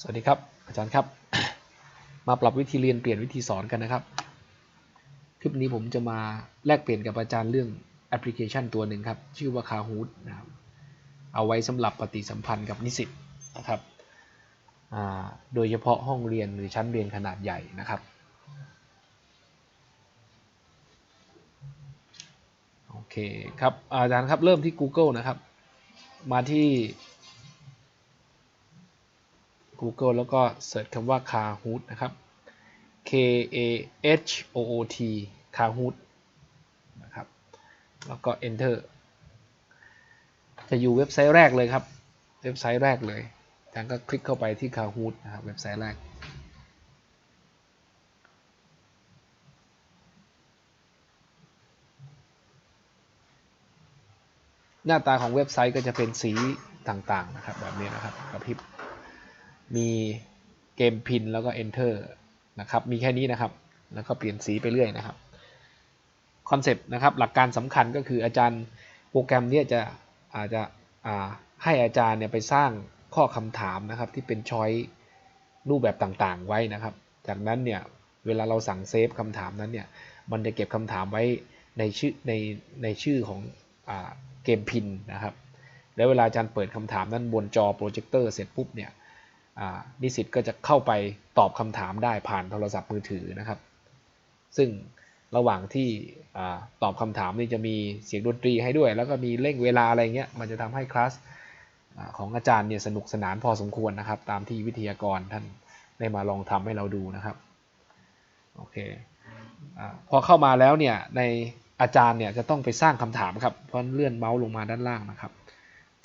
สวัสดีครับ อาจารย์ครับ มาปรับวิธีเรียนเปลี่ยนวิธีสอนกันนะครับ คลิปนี้ผมจะมาแลกเปลี่ยนกับอาจารย์เรื่องแอปพลิเคชันตัวหนึ่งครับ ชื่อว่า Kahoot นะครับ เอาไว้สำหรับปฏิสัมพันธ์กับนิสิตนะครับ โดยเฉพาะห้องเรียนหรือชั้นเรียนขนาดใหญ่นะครับ โอเคครับอาจารย์ครับเริ่มที่ Google นะครับ มาที่ Google แล้วก็เสิร์ชคำว่า Kahoot นะครับ K A H O O T Kahoot นะครับ แล้วก็ Enter จะอยู่เว็บไซต์แรกเลยครับ เว็บไซต์แรกเลยอาจารย์ก็คลิกเข้าไปที่ Kahoot นะครับ เว็บไซต์แรก หน้าตาของเว็บไซต์ก็จะเป็นสีต่างๆนะครับ แบบนี้นะครับกระพริบ มีเกมพินแล้วก็ enter นะครับ มีแค่นี้นะครับ แล้วก็เปลี่ยนสีไปเรื่อยนะครับ คอนเซปต์นะครับ หลักการสำคัญก็คืออาจารย์โปรแกรมนี้จะอาจจะให้อาจารย์เนี่ยไปสร้างข้อคำถามนะครับที่เป็นช้อยรูปแบบต่างๆ ไว้นะครับ จากนั้นเนี่ยเวลาเราสั่งเซฟคำถามนั้นเนี่ย มันจะเก็บคำถามไว้ในชื่อในในชื่อของอเกมพินนะครับ แล้วเวลาอาจารย์เปิดคำถามนั้นบนจอโปรเจคเตอร์เสร็จปุ๊บเนี่ย นิสิตก็จะเข้าไปตอบคำถามได้ผ่านโทรศัพท์มือถือนะครับ ซึ่งระหว่างที่ตอบคำถามนี่จะมีเสียงดนตรีให้ด้วย แล้วก็มีเร่งเวลาอะไรเงี้ยมันจะทำให้คลาสของอาจารย์เนี่ยสนุกสนานพอสมควรนะครับ ตามที่วิทยากรท่านได้มาลองทำให้เราดูนะครับโอเคอพอเข้ามาแล้วเนี่ยในอาจารย์เนี่ยจะต้องไปสร้างคำถามครับเพราะเลื่อนเมาส์ลงมาด้านล่างนะครับ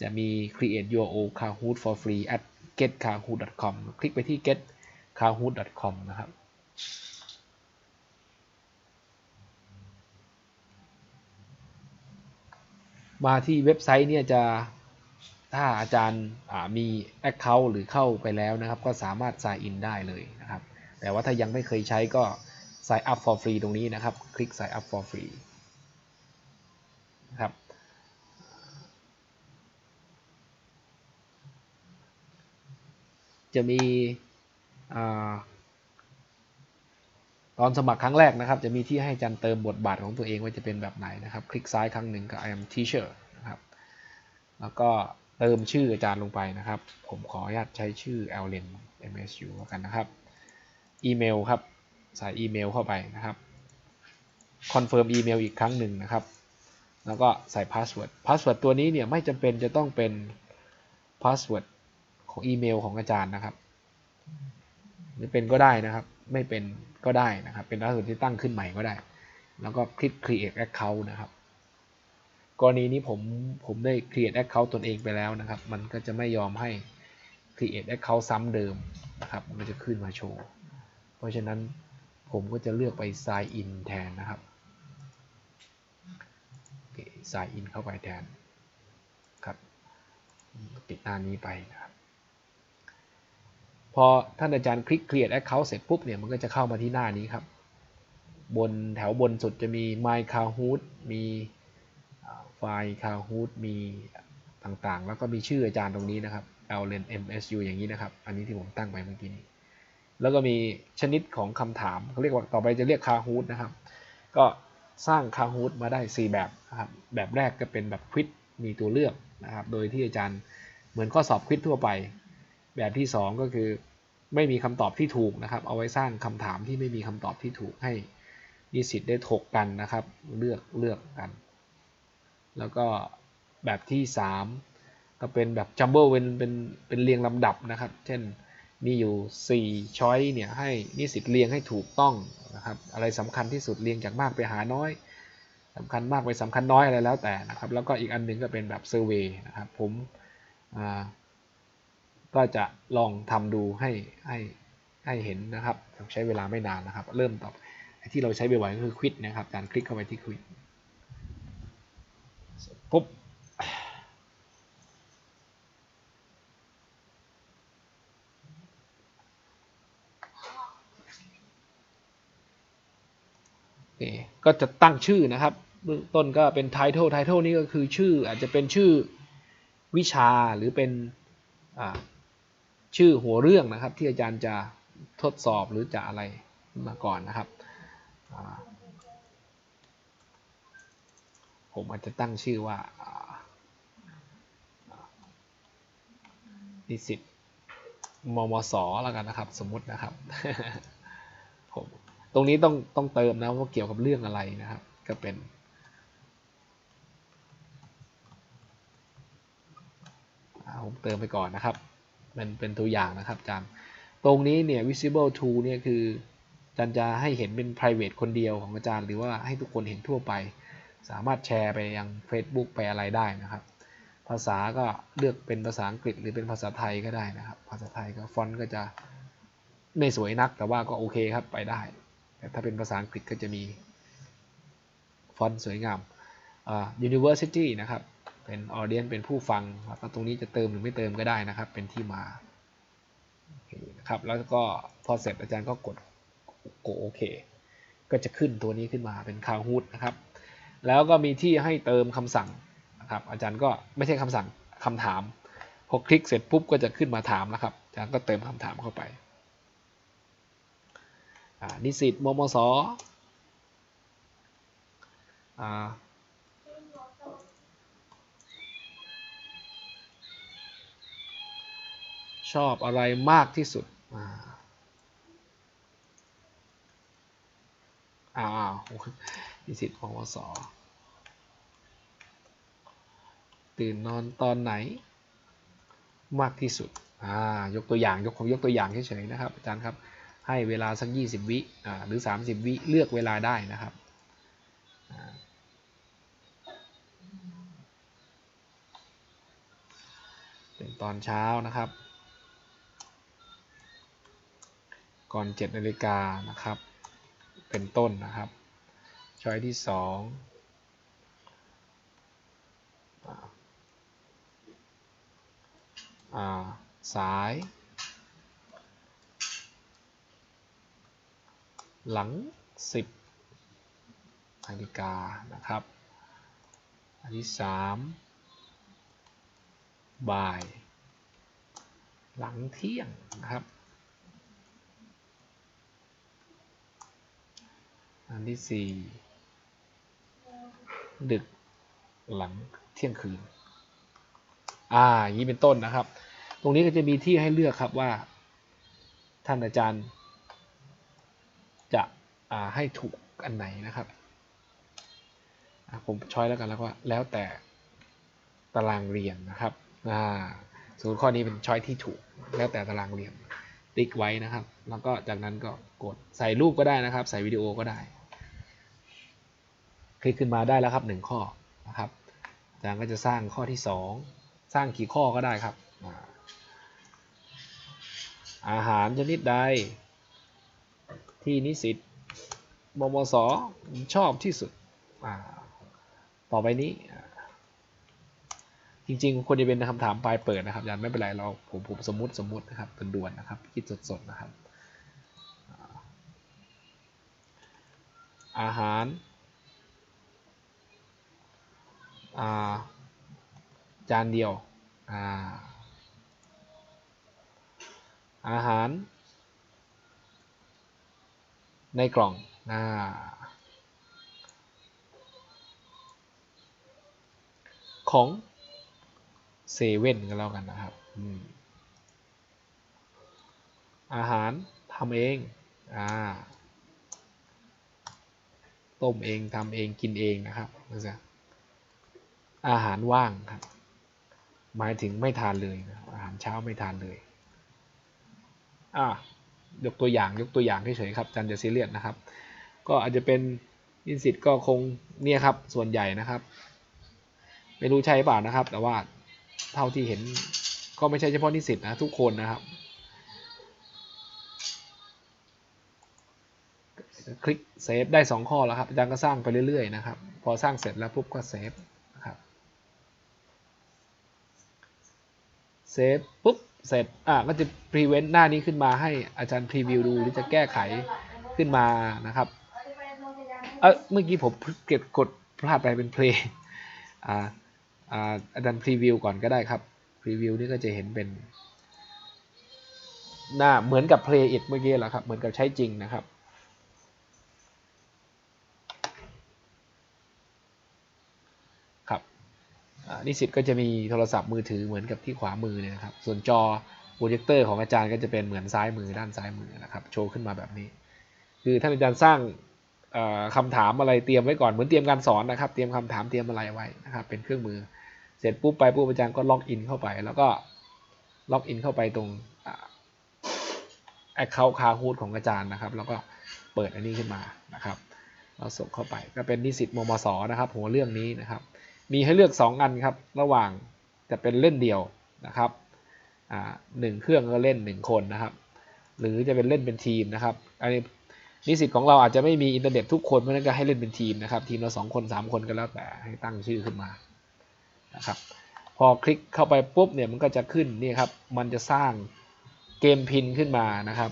จะมี create your own Kahoot for free at getkahoot.com คลิกไปที่ getkahoot.com นะครับมาที่เว็บไซต์เนี่ยจะถ้าอาจารย์มี Account หรือเข้าไปแล้วนะครับ ก็สามารถ sign in ได้เลยนะครับ แต่ว่าถ้ายังไม่เคยใช้ก็ sign up for free ตรงนี้นะครับ คลิก sign up for free นะครับ จะมีตอนสมัครครั้งแรกนะครับ จะมีที่ให้จันเติมบทบาทของตัวเองว่าจะเป็นแบบไหนนะครับ คลิกซ้ายครั้งหนึ่งก็ I am teacher นะครับ แล้วก็เติมชื่ออาจารย์ลงไปนะครับ ผมขออนุญาตใช้ชื่อ a l e n MSU แล้วกันนะครับ อีเมลครับใส่อีเมลเข้าไปนะครับคอนเฟิร์มอีเมลอีกครั้งหนึ่งนะครับ แล้วก็ใส่พาสเวิร์ดพาสเวิร์ดตัวนี้เนี่ยไม่จำเป็นจะต้องเป็นพาสเวิร์ด ของอีเมลของอาจารย์นะครับหรือเป็นก็ได้นะครับ ไม่เป็นก็ได้นะครับ เป็นพาสเวิร์ดที่ตั้งขึ้นใหม่ก็ได้ แล้วก็คลิก create account นะครับ กรณีนี้ผมผมได้ create account ตนเองไปแล้วนะครับ มันก็จะไม่ยอมให้ create account ซ้ำเดิมนะครับมันจะขึ้นมาโชว์ เพราะฉะนั้นผมก็จะเลือกไป sign in แทนนะครับ sign in เข้าไปแทนครับปิดหน้านี้ไปนะครับ พอท่านอาจารย์คลิก create account เสร็จปุ๊บเนี่ยมันก็จะเข้ามาที่หน้านี้ครับ บนแถวบนสุดจะมี my kahoot มีไฟล์ kahoot มีต่างๆ แล้วก็มีชื่ออาจารย์ตรงนี้นะครับ ln msu อย่างนี้นะครับ อันนี้ที่ผมตั้งไปเมื่อกี้นี้ แล้วก็มีชนิดของคำถามเขาเรียกว่าต่อไปจะเรียก kahoot นะครับ ก็สร้าง kahoot มาได้ 4 แบบนะครับ แบบแรกก็เป็นแบบควิดมีตัวเลือกนะครับ โดยที่อาจารย์เหมือนข้อสอบควิดทั่วไป แบบที่ 2 ก็คือไม่มีคำตอบที่ถูกนะครับ เอาไว้สร้างคำถามที่ไม่มีคำตอบที่ถูกให้นิสิตได้ถกกันนะครับ เลือกเลือกกัน แล้วก็แบบที่ 3 ก็เป็นแบบจัมเบิลเป็นเป็นเป็นเรียงลำดับนะครับ เช่นมีอยู่ 4 ช้อยเนี่ยให้นิสิตเรียงให้ถูกต้องนะครับ อะไรสำคัญที่สุดเรียงจากมากไปหาน้อยสำคัญมากไปสำคัญน้อยอะไรแล้วแต่นะครับ แล้วก็อีกอันหนึ่งก็เป็นแบบเซอร์เวยนะครับ ผมอ่า ก็จะลองทำดูให้ให้ให้เห็นนะครับ ใช้เวลาไม่นานนะครับ เริ่มต่อที่เราใช้บ่อยๆก็คือควิดนะครับการคลิกเข้าไปที่ควิดปุ๊บก็จะตั้งชื่อนะครับเบื้องต้นก็เป็น title title นี่ก็คือชื่ออาจจะเป็นชื่อวิชาหรือเป็น ชื่อหัวเรื่องนะครับ ที่อาจารย์จะทดสอบหรือจะอะไรมาก่อนนะครับ ผมอาจจะตั้งชื่อว่านิสิตมมสแล้วกันนะครับ สมมุตินะครับผมตรงนี้ต้องต้องเติมนะว่าเกี่ยวกับเรื่องอะไรนะครับ ก็เป็นผมเติมไปก่อนนะครับ มันเป็นตัวอย่างนะครับอาจารย์ตรงนี้เนี่ย visible to เนี่ยคืออาจารย์จะให้เห็นเป็น private คนเดียวของอาจารย์ หรือว่าให้ทุกคนเห็นทั่วไป สามารถแชร์ไปยัง Facebook ไปอะไรได้นะครับ ภาษาก็เลือกเป็นภาษาอังกฤษหรือเป็นภาษาไทยก็ได้นะครับ ภาษาไทยก็ฟอนต์ก็จะไม่สวยนักแต่ว่าก็โอเคครับไปได้ แต่ถ้าเป็นภาษาอังกฤษก็จะมีฟอนต์สวยงาม university นะครับ เป็น audience เป็นผู้ฟังแล้วตรงนี้จะเติมหรือไม่เติมก็ได้นะครับ เป็นที่มานะครับแล้วก็พอเสร็จอาจารย์ก็กดกดโอเคก็จะขึ้นตัวนี้ขึ้นมาเป็นคาฮูดนะครับ แล้วก็มีที่ให้เติมคำสั่งนะครับ อาจารย์ก็ไม่ใช่คำสั่งคำถามพอคลิกเสร็จปุ๊บก็จะขึ้นมาถามนะครับ อาจารย์ก็เติมคำถามเข้าไปนิสิตมมส ชอบอะไรมากที่สุดอ้าวนิสิตมมสตื่นนอนตอนไหน มากที่สุด อ่า ยกตัวอย่าง ยกของยกตัวอย่างเฉยๆนะครับ อาจารย์ครับ ให้เวลาสัก 20 วิ อ่า หรือ 30 วิ เลือกเวลาได้นะครับเป็นตอนเช้านะครับ ก่อน7นาฬิกานะครับ เป็นต้นนะครับ ช้อยที่ 2 สาย หลัง 10นาฬิกานะครับ อันที่ 3 บ่าย หลังเที่ยงนะครับ อันที่4ดึกหลังเที่ยงคืน อ่าอย่างนี้เป็นต้นนะครับ ตรงนี้ก็จะมีที่ให้เลือกครับว่า ท่านอาจารย์ จะให้ถูกอันไหนนะครับ ผมช้อยแล้วกันแล้วก็แล้วแต่ตารางเรียนนะครับสูตรข้อนี้เป็นช้อยที่ถูก แล้วแต่ตารางเรียน ติ๊กไว้นะครับ แล้วก็จากนั้นก็กดใส่รูปก็ได้นะครับ ใส่วิดีโอก็ได้ คลิกขึ้นมาได้แล้วครับหนึ่งข้อนะครับอาจารย์ก็จะสร้างข้อที่ 2 สร้างกี่ข้อก็ได้ครับ อาหารชนิดใด ที่นิสิตมมสชอบที่สุด ต่อไปนี้ จริงๆควรจะเป็นคำถามปลายเปิดนะครับอาจารย์ไม่เป็นไรเราผมผมสมมติสมมตินะครับเป็นด่วนนะครับ คิดสดๆนะครับ อาหาร จานเดียว อาหาร ในกล่องอของเซเว่นกันแล้วกันนะครับ อาหารทำเองอต้มเองทำเองกินเองนะครับนะจ๊ะ อาหารว่างครับหมายถึงไม่ทานเลยนะอาหารเช้าไม่ทานเลยอ่ายกตัวอย่างยกตัวอย่างเฉยๆครับจันจะซีเรียสนะครับ ก็อาจจะเป็นนิสิตก็คงเนี่ยครับส่วนใหญ่นะครับ ไม่รู้ใช่เปล่านะครับ แต่ว่าเท่าที่เห็นก็ไม่ใช่เฉพาะนิสิตนะทุกคนนะครับ คลิกเซฟได้ 2 ข้อแล้วครับอาจารย์ก็สร้างไปเรื่อยๆนะครับ พอสร้างเสร็จแล้วปุ๊บก็เซฟนะครับ เซฟปุ๊บ เสร็จ อะก็จะพรีเวนต์หน้านี้ขึ้นมาให้อาจารย์พรีวิวดูหรือจะแก้ไขขึ้นมานะครับ เออเมื่อกี้ผมเก็บกดพลาดไปเป็นเพลงอ่าอ่าอาจารย์พรีวิวก่อนก็ได้ครับพรีวิวนี่ก็จะเห็นเป็นหน้าเหมือนกับ play it เมื่อกี้แหละครับ เหมือนกับใช้จริงนะครับครับอ่า นิสิตก็จะมีโทรศัพท์มือถือเหมือนกับที่ขวามือเนี่ยนะครับ ส่วนจอโปรเจคเตอร์ของอาจารย์ก็จะเป็นเหมือนซ้ายมือด้านซ้ายมือนะครับ โชว์ขึ้นมาแบบนี้ คือท่านอาจารย์สร้างเอ่อคำถามอะไรเตรียมไว้ก่อนเหมือนเตรียมการสอนนะครับ เตรียมคำถามเตรียมอะไรไว้นะครับ เป็นเครื่องมือ เสร็จปุ๊บไปปุ๊บอาจารย์ก็ล็อกอินเข้าไป แล้วก็ล็อกอินเข้าไปตรงแอคเคาท์คาฮูดของอาจารย์นะครับ แล้วก็เปิดอันนี้ขึ้นมานะครับ เราส่งเข้าไปก็เป็นนิสิตมมสนะครับ หัวเรื่องนี้นะครับ มีให้เลือก 2 อันครับ ระหว่างจะเป็นเล่นเดียวนะครับหนึ่งเครื่องก็เล่น 1 คนนะครับ หรือจะเป็นเล่นเป็นทีมนะครับ อันนี้นิสิตของเราอาจจะไม่มีอินเทอร์เน็ตทุกคนเพราะนั้นก็ให้เล่นเป็นทีมนะครับ ทีมละสองคนสามคนก็แล้วแต่ให้ตั้งชื่อขึ้นมานะครับ พอคลิกเข้าไปปุ๊บเนี่ยมันก็จะขึ้นนี่ครับ มันจะสร้างเกมพินขึ้นมานะครับ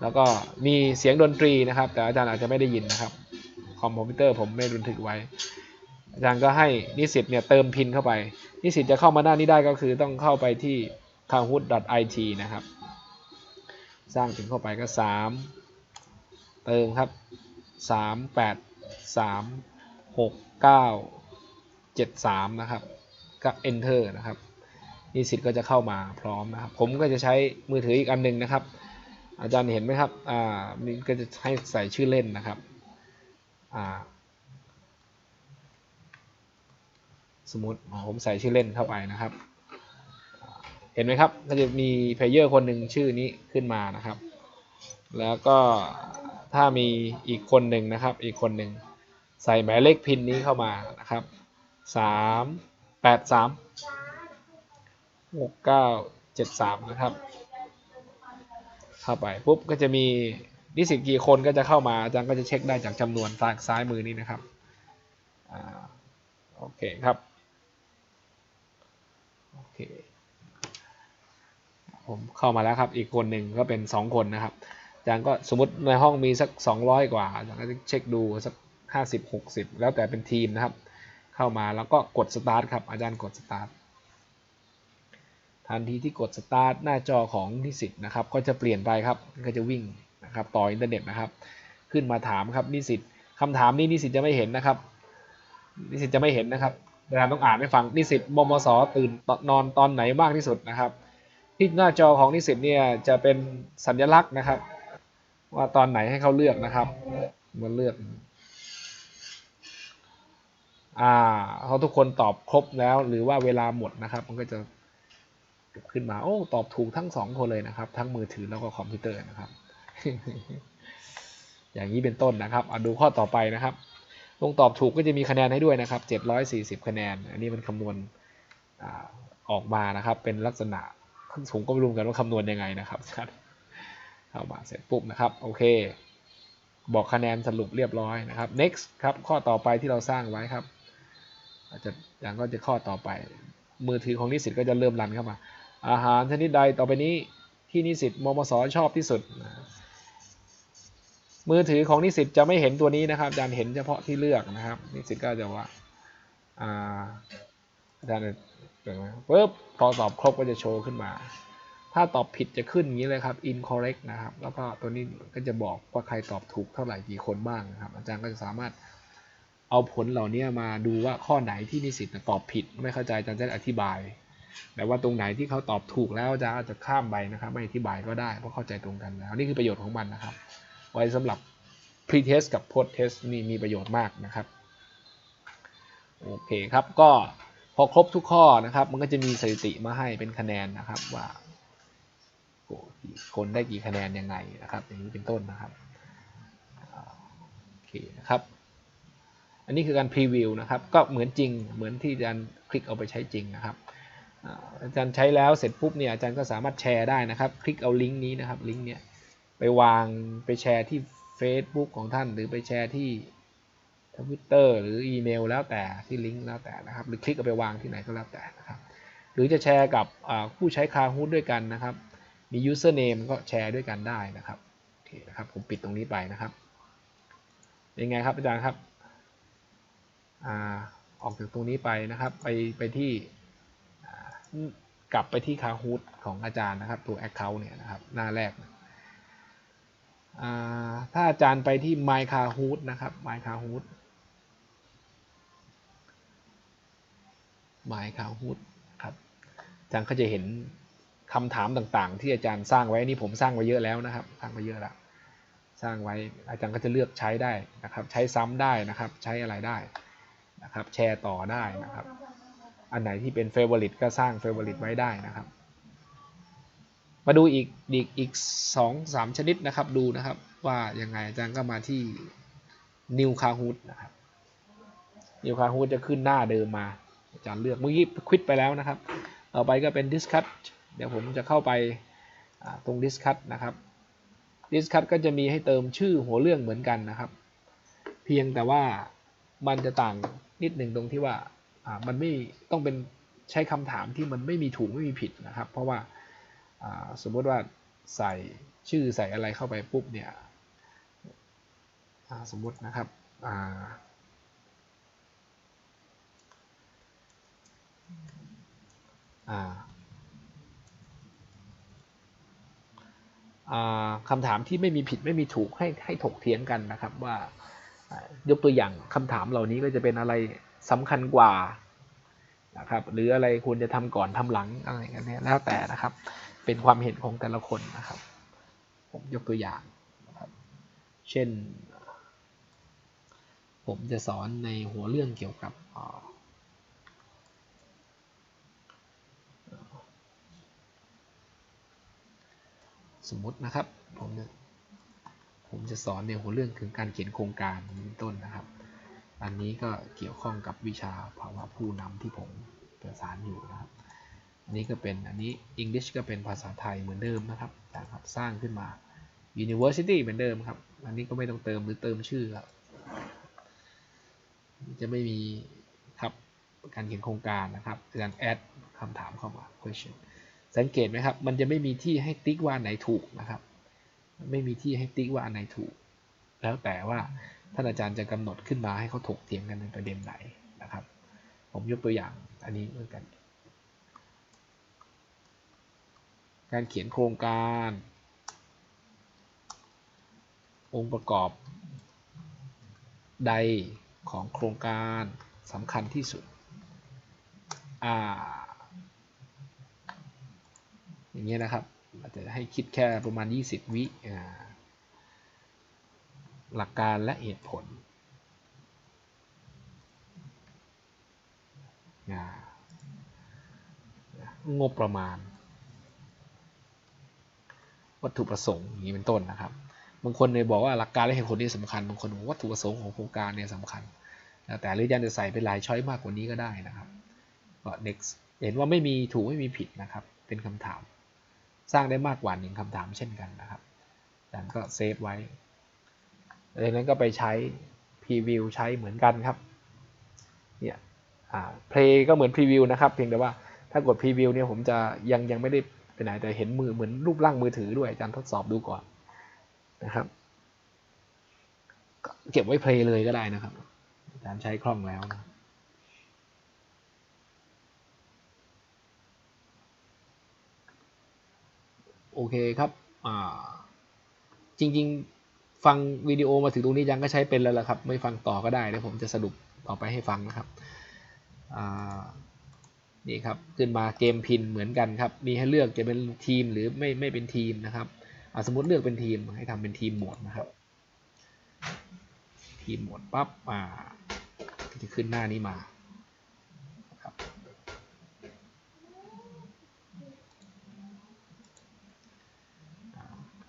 แล้วก็มีเสียงดนตรีนะครับ แต่อาจารย์อาจจะไม่ได้ยินนะครับ คอมพิวเตอร์ผมไม่บันทึกไว้ อาจารย์ก็ให้นิสิตเนี่ยเติมพินเข้าไป นิสิตจะเข้ามาหน้านี้ได้ก็คือต้องเข้าไปที่ kahoot.it นะครับ สร้างพินเข้าไปก็ 3 เติมครับ 3 8 3 6 9 7 3 นะครับก็ enter นะครับ นิสิตก็จะเข้ามาพร้อมนะครับ ผมก็จะใช้มือถืออีกอันหนึงนะครับ อาจารย์เห็นไหมครับ อ่านี่ก็จะให้ใส่ชื่อเล่นนะครับ อ่า สมมติผมใส่ชื่อเล่นเข้าไปนะครับ เห็นไหมครับก็จะมีเพลเยอร์คนหนึ่งชื่อนี้ขึ้นมานะครับ แล้วก็ถ้ามีอีกคนหนึ่งนะครับ อีกคนหนึ่งใส่หมายเลขพินนี้เข้ามานะครับสามแปดสามหกเก้าเจ็ดสามนะครับ เข้าไปปุ๊บก็จะมีนิสิตกี่คนก็จะเข้ามาอาจารย์ก็จะเช็คได้จากจำนวนซ้ายมือนี้นะครับอโอเคครับ โอเค ผมเข้ามาแล้วครับ อีกคนหนึ่งก็เป็นสองคนนะครับอาจารย์ก็สมมติในห้องมีสัก 200 กว่าอาจารย์ก็จะเช็คดูสัก 50 60 แล้วแต่เป็นทีมนะครับ เข้ามาแล้วก็กดสตาร์ทครับ อาจารย์กดสตาร์ททันทีที่กดสตาร์ทหน้าจอของนิสิตนะครับ ก็จะเปลี่ยนไปครับ ก็จะวิ่งนะครับต่ออินเทอร์เน็ตนะครับ ขึ้นมาถามครับนิสิตคำถามนี้นิสิตจะไม่เห็นนะครับ นิสิตจะไม่เห็นนะครับ อาจารย์ต้องอ่านให้ฟังนิสิตมมสตื่นนอนตอนไหนมากที่สุดนะครับ ที่หน้าจอของนิสิตเนี่ยจะเป็นสัญลักษณ์นะครับ ว่าตอนไหนให้เขาเลือกนะครับมาเลือกอ่าเขาทุกคนตอบครบแล้ว หรือว่าเวลาหมดนะครับ มันก็จะขึ้นมาโอ้ตอบถูกทั้งสองคนเลยนะครับ ทั้งมือถือแล้วก็คอมพิวเตอร์นะครับ อย่างนี้เป็นต้นนะครับเอาดูข้อต่อไปนะครับ ลงตอบถูกก็จะมีคะแนนให้ด้วยนะครับ 740 คะแนน อันนี้มันคำนวณอออกมานะครับ เป็นลักษณะผมก็ไม่รู้เหมือนกันว่าคำนวณยังไงนะครับเข้ามาเสร็จปุ๊บนะครับ โอเค บอกคะแนนสรุปเรียบร้อยนะครับ next ครับ ข้อต่อไปที่เราสร้างไว้ครับอาจจะอย่างก็จะข้อต่อไป มือถือของนิสิตก็จะเริ่มรันเข้ามา อาหารชนิดใดต่อไปนี้ที่นิสิตมมสชอบที่สุด มือถือของนิสิตจะไม่เห็นตัวนี้นะครับอาจารย์เห็นเฉพาะที่เลือกนะครับ นิสิตก็จะว่าอาอาจารย์เห็นไหมปุ๊บพอตอบครบก็จะโชว์ขึ้นมา ถ้าตอบผิดจะขึ้นอย่างนี้เลยครับ incorrect นะครับ แล้วก็ตัวนี้ก็จะบอกว่าใครตอบถูกเท่าไหร่กี่คนบ้างนะครับ อาจารย์ก็จะสามารถเอาผลเหล่านี้มาดูว่าข้อไหนที่นิสิตตอบผิดไม่เข้าใจอาจารย์จะอธิบาย แต่ว่าตรงไหนที่เขาตอบถูกแล้วอาจารย์อาจจะข้ามไปนะครับ ไม่อธิบายก็ได้เพราะเข้าใจตรงกันแล้วนี่คือประโยชน์ของมันนะครับ ไว้สำหรับ pre-test กับ post-test นี่มีประโยชน์มากนะครับ โอเคครับ ก็พอครบทุกข้อนะครับ มันก็จะมีสถิติมาให้เป็นคะแนนนะครับว่าคนได้กี่คะแนนยังไงนะครับ อย่างนี้เป็นต้นนะครับโอเคนะครับ อันนี้คือการพรีวิวนะครับ ก็เหมือนจริงเหมือนที่อาจารย์คลิกเอาไปใช้จริงนะครับอาจารย์ใช้แล้วเสร็จปุ๊บเนี่ยอาจารย์ก็สามารถแชร์ได้นะครับ คลิกเอาลิงก์นี้นะครับลิงก์เนี้ย ไปวางไปแชร์ที่ Facebook ของท่าน หรือไปแชร์ที่ทวิตเตอร์หรืออีเมลแล้วแต่ที่ลิงก์แล้วแต่นะครับ หรือคลิกเอาไปวางที่ไหนก็แล้วแต่นะครับ หรือจะแชร์กับผู้ใช้คาฮูดด้วยกันนะครับ มี username ก็แชร์ด้วยกันได้นะครับโอเคนะครับ ผมปิดตรงนี้ไปนะครับยังไงครับอาจารย์ครับอาออกจากตรงนี้ไปนะครับ ไปไปที่กลับไปที่ Kahoot ของอาจารย์นะครับ ตัว Account เนี่ยนะครับ หน้าแรกอ่า ถ้าอาจารย์ไปที่ My Kahoot นะครับ My Kahoot My Kahoot ครับอาจารย์ก็จะเห็นคำถามต่างๆ ที่อาจารย์สร้างไว้นี่ผมสร้างไว้เยอะแล้วนะครับ สร้างไว้เยอะแล้วสร้างไว้อาจารย์ก็จะเลือกใช้ได้นะครับ ใช้ซ้ำได้นะครับ ใช้อะไรได้นะครับ แชร์ต่อได้นะครับ อันไหนที่เป็น favorite ก็สร้าง favorite ไว้ได้นะครับ มาดูอีกอีกอีกสองสามชนิดนะครับดูนะครับว่ายังไงอาจารย์ก็มาที่ new kahoot นะครับ new kahoot จะขึ้นหน้าเดิมมา อาจารย์เลือกเมื่อกี้ควิดไปแล้วนะครับต่อไปก็เป็น discuss เดี๋ยวผมจะเข้าไปตรง discuss นะครับ discuss ก็จะมีให้เติมชื่อหัวเรื่องเหมือนกันนะครับ เพียงแต่ว่ามันจะต่างนิดหนึ่งตรงที่ว่ามันไม่ต้องเป็นใช้คำถามที่มันไม่มีถูกไม่มีผิดนะครับ เพราะว่า สมมติว่าใส่ชื่อใส่อะไรเข้าไปปุ๊บเนี่ยสมมตินะครับคำถามที่ไม่มีผิดไม่มีถูกให้ให้ถกเถียงกันนะครับว่ายกตัวอย่างคำถามเหล่านี้ก็จะเป็นอะไรสำคัญกว่านะครับหรืออะไรควรจะทำก่อนทำหลังอะไรกันเนี่ยแล้วแต่นะครับ เป็นความเห็นของแต่ละคนนะครับ ผมยกตัวอย่างนะครับ เช่น ผมจะสอนในหัวเรื่องเกี่ยวกับสมมตินะครับผมจะผมจะสอนในหัวเรื่องถึงการเขียนโครงการเป็นต้นนะครับ อันนี้ก็เกี่ยวข้องกับวิชาภาวะผู้นำที่ผมประสานอยู่นะครับ นนี้ก็เป็นอันนี้ English ก็เป็นภาษาไทยเหมือนเดิมนะครับนะครับ สร้างขึ้นมา University เหมือนเดิมครับ อันนี้ก็ไม่ต้องเติมหรือเติมชื่อครับ จะไม่มีครับการเขียนโครงการนะครับการ add คำถามเข้ามา question สังเกตไหมครับ มันจะไม่มีที่ให้ติ๊กว่าไหนถูกนะครับ ไม่มีที่ให้ติ๊กว่าอันไหนถูก แล้วแต่ว่าท่านอาจารย์จะกำหนดขึ้นมาให้เขาถกเถียงกันในประเด็นไหนนะครับ ผมยกตัวอย่างอันนี้เหมือนกัน การเขียนโครงการ องค์ประกอบ ใดของโครงการสำคัญที่สุด อ่า อย่างเงี้ยนะครับอาจจะให้คิดแค่ประมาณ 20 วิหลักการและเหตุผล งบประมาณ วัตถุประสงค์อย่างนี้เป็นต้นนะครับบางคนเนี่ยบอกว่าหลักการและเหตุผลนี่สำคัญบางคนบอกวัตถุประสงค์ของโครงการเนี่ยสำคัญแต่หรือยังจะใส่เป็นลายช้อยมากกว่านี้ก็ได้นะครับก็ next เห็นว่าไม่มีถูกไม่มีผิดนะครับ เป็นคำถาม สร้างได้มากกว่าหนึ่งคำถามเช่นกันนะครับอาจารย์ก็เซฟไว้ดังนั้นก็ไปใช้พรีวิวใช้เหมือนกันครับเนี่ยเพลย์ก็เหมือนพรีวิวนะครับ เพียงแต่ว่าถ้ากดพรีวิวเนี่ยผมจะยังยังไม่ได้ ไปไหนแต่เห็นมือเหมือนรูปร่างมือถือด้วยอาจารย์ทดสอบดูก่อนนะครับเก็บไว้เพลย์เลยก็ได้นะครับอาจารย์ใช้คล่องแล้วนะโอเคครับอ่าจริง ๆ ฟังวิดีโอมาถึงตรงนี้ยังก็ใช้เป็นแล้วละครับ ไม่ฟังต่อก็ได้เดี๋ยวผมจะสรุปต่อไปให้ฟังนะครับ นี่ครับขึ้นมาเกมพินเหมือนกันครับมีให้เลือกจะเป็นทีมหรือไม่ไม่เป็นทีมนะครับสมมติเลือกเป็นทีมให้ทำเป็นทีมโหมดนะครับ ทีมโหมดปั๊บอ่าจะขึ้นหน้านี้มาครับ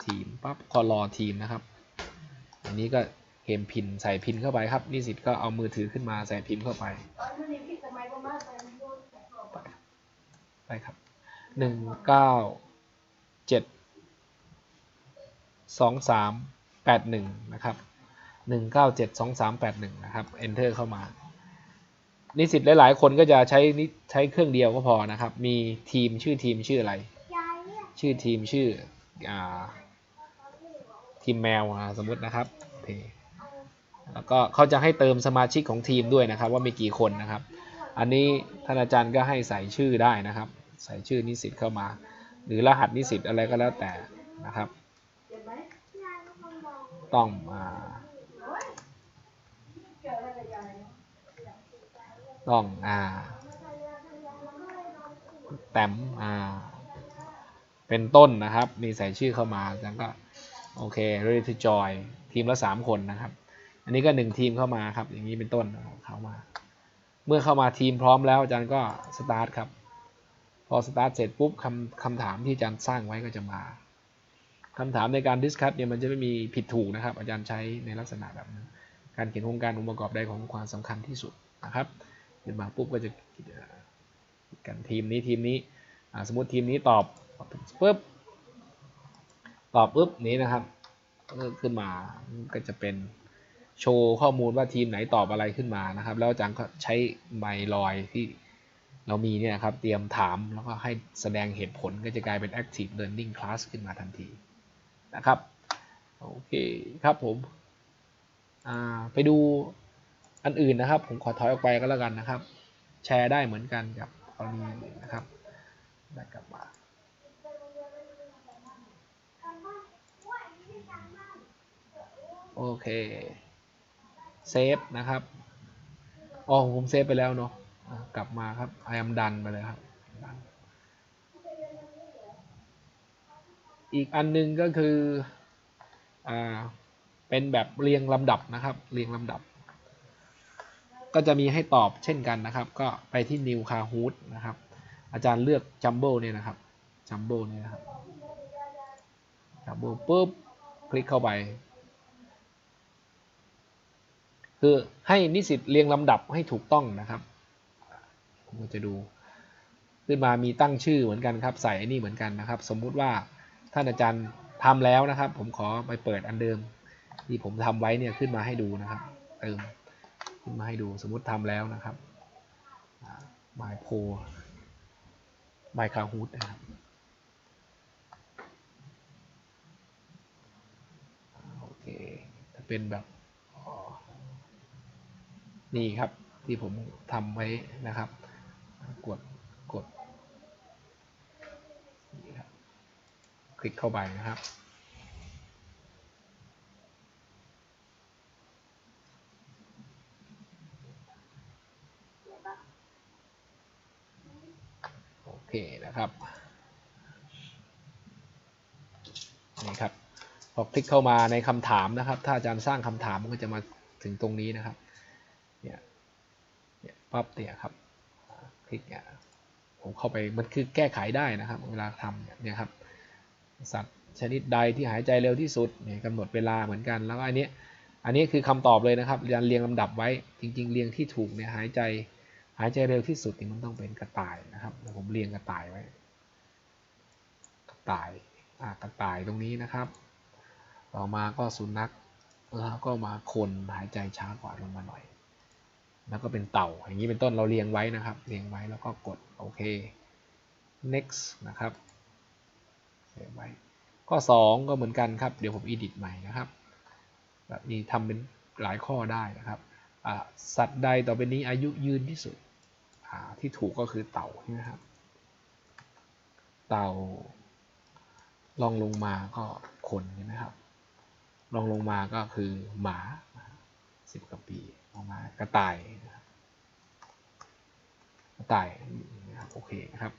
ทีมปั๊บก็รอทีมนะครับ อันนี้ก็เกมพินใส่พินเข้าไปครับนิสิตก็เอามือถือขึ้นมาใส่พิมพ์เข้าไป ไปครับหนึ่งเก้าเจ็ดสองสามแปดหนึ่งนะครับหนึ่งเก้าเจ็ดสองสามแปดหนึ่งนะครับ enter เข้ามา นิสิตหลายๆ คนก็จะใช้ใช้เครื่องเดียวก็พอนะครับ มีทีมชื่อทีมชื่ออะไร ชื่อทีมชื่ออ่าทีมแมวสมมตินะครับแล้วก็เขาจะให้เติมสมาชิกของทีมด้วยนะครับ ว่ามีกี่คนนะครับ อันนี้ท่านอาจารย์ก็ให้ใส่ชื่อได้นะครับ ใส่ชื่อนิสิตเข้ามา หรือรหัสนิสิตอะไรก็แล้วแต่นะครับ ต้องอต้องอ่าแต้มอ่าเป็นต้นนะครับ มีใส่ชื่อเข้ามาแล้วก็โอเค ready to join ทีมละ 3 คนนะครับ อันนี้ก็ 1 ทีมเข้ามาครับ อย่างนี้เป็นต้นเข้ามา เมื่อเข้ามาทีมพร้อมแล้วอาจารย์ก็สตาร์ทครับ พอสตาร์ทเสร็จปุ๊บคำคำถามที่อาจารย์สร้างไว้ก็จะมาคำถามในการดิสคัตเนี่ยมันจะไม่มีผิดถูกนะครับ อาจารย์ใช้ในลักษณะแบบนั้นการเขียนโครงการองค์ประกอบใดของความสำคัญที่สุดนะครับขึ้นมาปุ๊บก็จะกันทีมนี้ทีมนี้สมมติทีมนี้ตอบปุ๊บตอบปุ๊บนี้นะครับขึ้นมาก็จะเป็นโชว์ข้อมูลว่าทีมไหนตอบอะไรขึ้นมานะครับ แล้วอาจารย์ก็ใช้ไมลอยที่ เรามีเนี่ยครับเตรียมถามแล้วก็ให้แสดงเหตุผลก็จะกลายเป็น active learning class ขึ้นมาทันทีนะครับโอเคครับผมไปดูอันอื่นนะครับ ผมขอถอยออกไปก็แล้วกันนะครับ แชร์ได้เหมือนกันกับกรณีนะครับได้กลับมาโอเคเซฟนะครับอ๋อผมเซฟไปแล้วเนาะ กลับมาครับ I am done ไปเลยครับ อีกอันนึงก็คืออ่าเป็นแบบเรียงลำดับนะครับ เรียงลำดับ ก็จะมีให้ตอบเช่นกันนะครับ ก็ไปที่ New Kahoot นะครับ อาจารย์เลือก Jumbo เนี่ยนะครับ Jumbo เนี่ยนะครับ Jumbo ปุ๊บ คลิกเข้าไป คือให้นิสิตเรียงลำดับให้ถูกต้องนะครับ ผมจะดู ขึ้นมามีตั้งชื่อเหมือนกันครับ ใส่อันนี้เหมือนกันนะครับ สมมุติว่าท่านอาจารย์ทำแล้วนะครับ ผมขอไปเปิดอันเดิม ที่ผมทำไว้เนี่ยขึ้นมาให้ดูนะครับ เติมขึ้นมาให้ดูสมมุติทำแล้วนะครับ my p o my kahoot นะครับโอเคถ้าเป็นแบบนี่ครับที่ผมทำไว้นะครับ กดกดนี่ครับ คลิกเข้าไปนะครับ โอเคนะครับ นี่ครับ พอคลิกเข้ามาในคำถามนะครับ ถ้าอาจารย์สร้างคำถามมันก็จะมาถึงตรงนี้นะครับ เนี่ย เนี่ยปั๊บเนี่ยครับ คลิกเนี่ยผมเข้าไปมันคือแก้ไขได้นะครับ เวลาทำเนี่ยครับ สัตว์ชนิดใดที่หายใจเร็วที่สุดเนี่ยกำหนดเวลาเหมือนกัน แล้วก็อันนี้อันนี้คือคำตอบเลยนะครับเรียนเรียงลำดับไว้จริง ๆ เรียงที่ถูกเนี่ยหายใจหายใจเร็วที่สุดนี่มันต้องเป็นกระต่ายนะครับผมเรียงกระต่ายไว้ กระต่ายอ่ากระต่ายตรงนี้นะครับ ต่อมาก็สุนัขแล้วก็มาคนหายใจช้ากว่าลงมาหน่อย แล้วก็เป็นเต่า อย่างนี้เป็นต้นเราเรียงไว้นะครับ เรียงไว้แล้วก็กดโอเค next นะครับ เซฟไว้ ข้อ 2 ก็เหมือนกันครับ เดี๋ยวผม edit ใหม่นะครับ แบบนี้ทำเป็นหลายข้อได้นะครับ สัตว์ใดต่อไปนี้อายุยืนที่สุด ที่ถูกก็คือเต่าใช่ไหมครับ เต่าลองลงมาก็คนใช่ไหมครับลองลงมาก็คือหมาสิบกว่าปีลงมากระต่ายกระต่ายโอเคนะครับ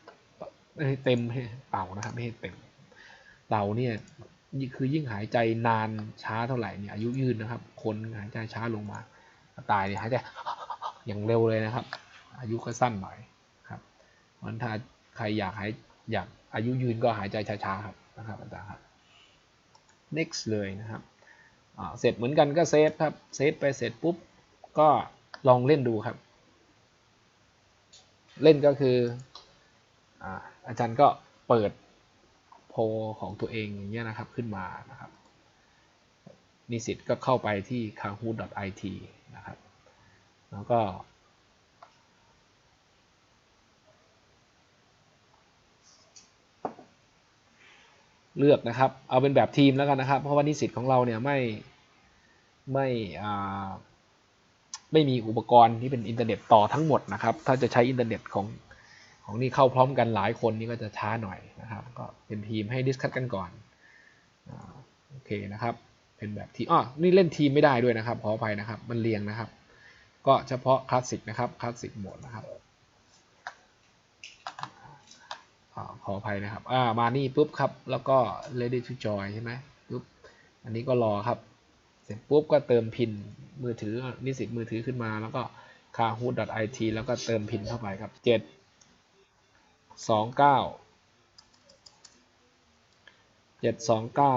ไม่ให้เต็มให้เต่านะครับไม่ให้เต็ม เต่าเนี่ยคือยิ่งหายใจนานช้าเท่าไหร่เนี่ยอายุยืนนะครับ คนหายใจช้าลงมา ตายเนี่ยหายใจอย่างเร็วเลยนะครับ อายุก็สั้นหน่อยครับมันถ้าใครอยากหายอยากอายุยืนก็หายใจช้าๆครับนะครับอาจารย์ครับ next เลยนะครับเสร็จเหมือนกันก็เซฟครับเซฟไปเสร็จปุ๊บก็ลองเล่นดูครับ เล่นก็คืออาจารย์ก็เปิด โพของตัวเองอย่างเงี้ยนะครับขึ้นมานะครับ นิสิตก็เข้าไปที่ kahoot.it นะครับ แล้วก็ เลือกนะครับ เอาเป็นแบบทีมแล้วกันนะครับ เพราะว่านิสิตของเราเนี่ยไม่ไม่ไม่มีอุปกรณ์ที่เป็นอินเทอร์เน็ตต่อทั้งหมดนะครับ ถ้าจะใช้อินเทอร์เน็ตของ ของนี่เข้าพร้อมกันหลายคนนี่ก็จะช้าหน่อยนะครับ ก็เป็นทีมให้ดิสคัตกันก่อนอโอเคนะครับเป็นแบบทีอ๋อนี่เล่นทีมไม่ได้ด้วยนะครับขออภัยนะครับมันเรียงนะครับ ก็เฉพาะคลาสสิกนะครับคลาสสิกโหมดนะครับอขออภัยนะครับอ่ามานี่ปุ๊บครับ แล้วก็ ready to join ใช่ไหมปุ๊บอันนี้ก็รอครับ เสร็จปุ๊บก็เติมพินมือถือนิสิตมือถือขึ้นมา แล้วก็ kahoot.it แล้วก็เติมพินเข้าไปครับ 7 สองเก้าเจ็ดสองเก้า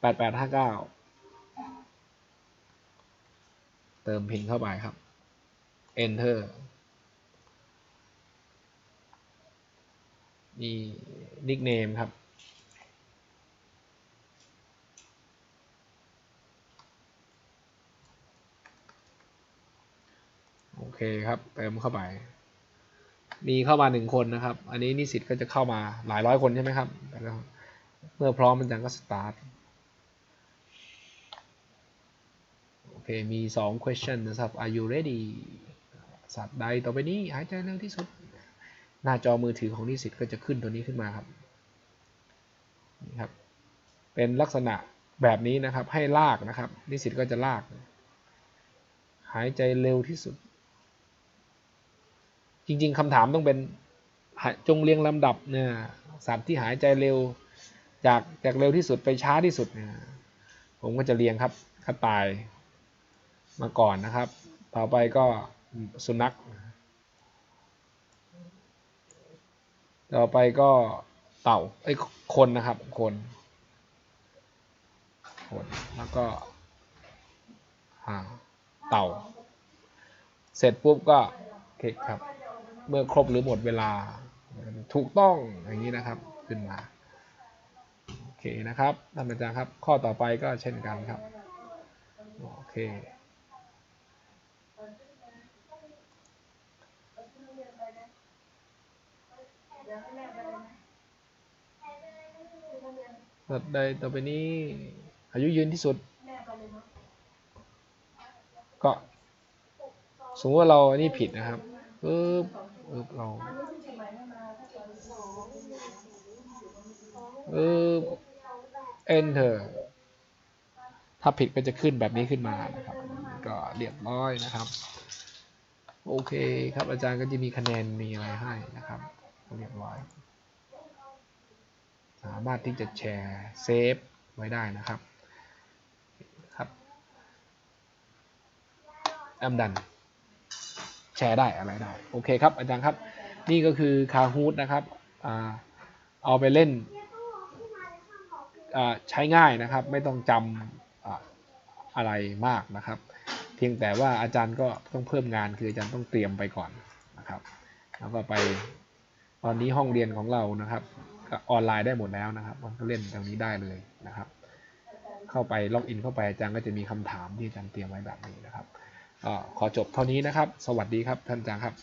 แปดแปดห้าเก้าเติมพินเข้าไปครับ enter นี่นิกเนมครับ โอเคครับ เติมเข้าไป มีเข้ามาหนึ่งคนนะครับ อันนี้นิสิตก็จะเข้ามาหลายร้อยคนใช่ไหมครับ เมื่อพร้อมมันจังก็สตาร์ท โอเค มี 2 question นะครับ are you ready สัตว์ใดต่อไปนี้หายใจเร็วที่สุด หน้าจอมือถือของนิสิตก็จะขึ้นตัวนี้ขึ้นมาครับ นี่ครับ เป็นลักษณะแบบนี้นะครับ ให้ลากนะครับ นิสิตก็จะลาก หายใจเร็วที่สุด จริง ๆคำถามต้องเป็นจงเรียงลำดับเนี่ยสัตว์ที่หายใจเร็ว จากจากเร็วที่สุดไปช้าที่สุดเนี่ยผมก็จะเรียงครับกระต่ายมาก่อนนะครับ ต่อไปก็สุนัข ต่อไปก็เต่าไอ้คนนะครับคนคนแล้วก็ห่าเต่า เสร็จปุ๊บก็คลิกครับ เมื่อครบหรือหมดเวลา ถูกต้องอย่างนี้นะครับขึ้นมาโอเคนะครับท่านอาจารย์ครับ ข้อต่อไปก็เช่นกันครับโอเคสัตว์ใดต่อไปนี้ อายุยืนที่สุด ก็สมมติว่าเราอันนี้ผิดนะครับปึ๊บ ปึ๊บเราปึ๊บ enter ถ้าผิดก็จะขึ้นแบบนี้ขึ้นมานะครับ ก็เรียบร้อยนะครับ โอเคครับอาจารย์ก็จะมีคะแนนมีอะไรให้นะครับ เรียบร้อย สามารถที่จะแชร์เซฟไว้ได้นะครับครับอัมดัน แชร์ได้อะไรได้ โอเคครับอาจารย์ครับ นี่ก็คือคาฮูดนะครับเอาไปเล่นใช้ง่ายนะครับ ไม่ต้องจำอะไรมากนะครับ เพียงแต่ว่าอาจารย์ก็ต้องเพิ่มงานคืออาจารย์ต้องเตรียมไปก่อนนะครับ แล้วก็ไปตอนนี้ห้องเรียนของเรานะครับออนไลน์ได้หมดแล้วนะครับมันก็เล่นตรงนี้ได้เลยนะครับ เข้าไปล็อกอินเข้าไปอาจารย์ก็จะมีคำถามที่อาจารย์เตรียมไว้แบบนี้นะครับ ขอจบเท่านี้นะครับ สวัสดีครับท่านอาจารย์ครับ